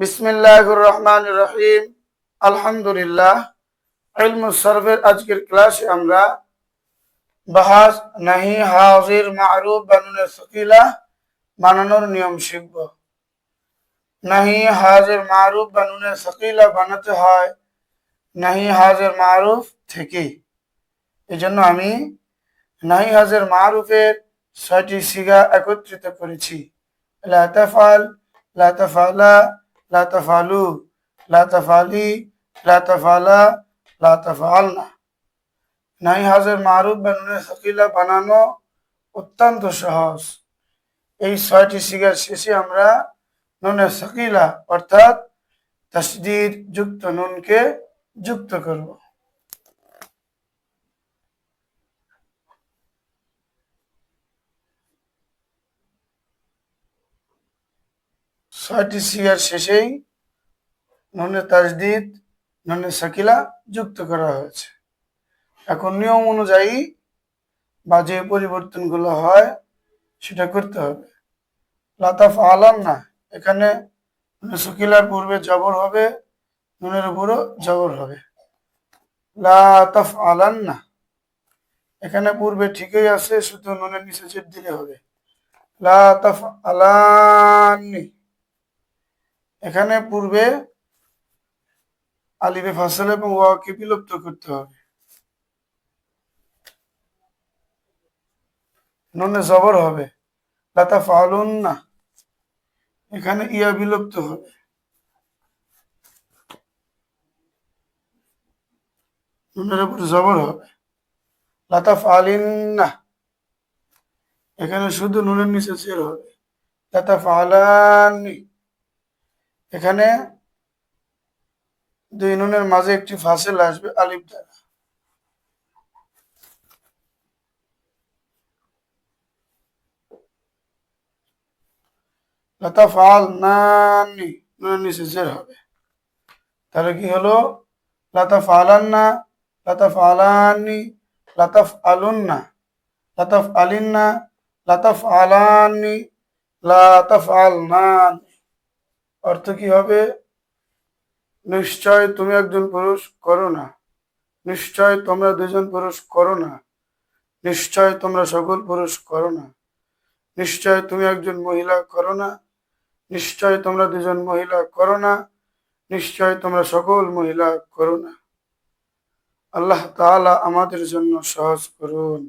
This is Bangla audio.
বিসমিল্লাহির রহমানির রহিম আলহামদুলিল্লাহ, ইলমু সরফের আজকের ক্লাসে আমরা বাহাস নাহি হাজির মারুফ বানুনে সকিলা বানানোর নিয়ম শিখব। নাহি হাজির মারুফ বানুনের সকিলা বানাতে হয় নাহি হাজির মারুফ থেকে। এই জন্য আমি নাহি হাজির মারুফের ছয়টি সিগা একত্রিত করেছি। লা তাফাল লা তাফালা লা তাফালু লা তাফালি লা তাফালা লা তাফালনা নাই হাজের মারুফ বানুনে সকিলা বানানো অত্যন্ত সহজ। এই ছয়টি সিগার শেষে আমরা নুনে সকিলা অর্থাৎ তসদির যুক্ত নুনকে যুক্ত করব। ছয়টি সিগার শেষেই নুনে তাজদিদ, নুনে সাকিলা যুক্ত করা হয়েছে। এখন নিয়ম অনুযায়ী বা যে পরিবর্তনগুলো হয় সেটা করতে হবে। লাতাফ আলাম না। এখানে সাকিলার পূর্বে জবর হবে, নুনের উপরও জবর হবে। লাতাফ আলান না। এখানে পূর্বে ঠিকই আছে, শুধু নুনের নিচে জেদ দিলে হবে। লাতাফ আলানি এখানে পূর্বে আলিফে ফাসল এবং ওয়াকে বিলুপ্ত করতে হবে। নুনে জবর হবে। লাতা ফালুন না। এখানে ইয়া বিলুপ্ত হবে। নুনের উপর জবর হবে। লাতা ফালিন না। এখানে শুধু নুনের নিচে হবে। লাতা ফালানি এখানে দুই নুনের মাঝে একটি ফাসেল আসবে আলিফ দ্বারা। লতা ফাল নানি নুনের নিচে জের হবে। তাহলে কি হলো? লতা ফালান্না লতাফ আলানি লতাফ আলুন্না লতাফ আলিন্না লতাফ আলানি লাতাফ আল নানি অর্থ কি হবে? নিশ্চয় তুমি একজন পুরুষ, করো না। নিশ্চয় তোমরা দুজন পুরুষ, করো না। নিশ্চয় তোমরা সকল পুরুষ, করো না। নিশ্চয় তুমি একজন মহিলা, করো না। নিশ্চয় তোমরা দুজন মহিলা, করো না। নিশ্চয় তোমরা সকল মহিলা, করো না। আল্লাহ তাআলা আমাদের জন্য সহজ করুন।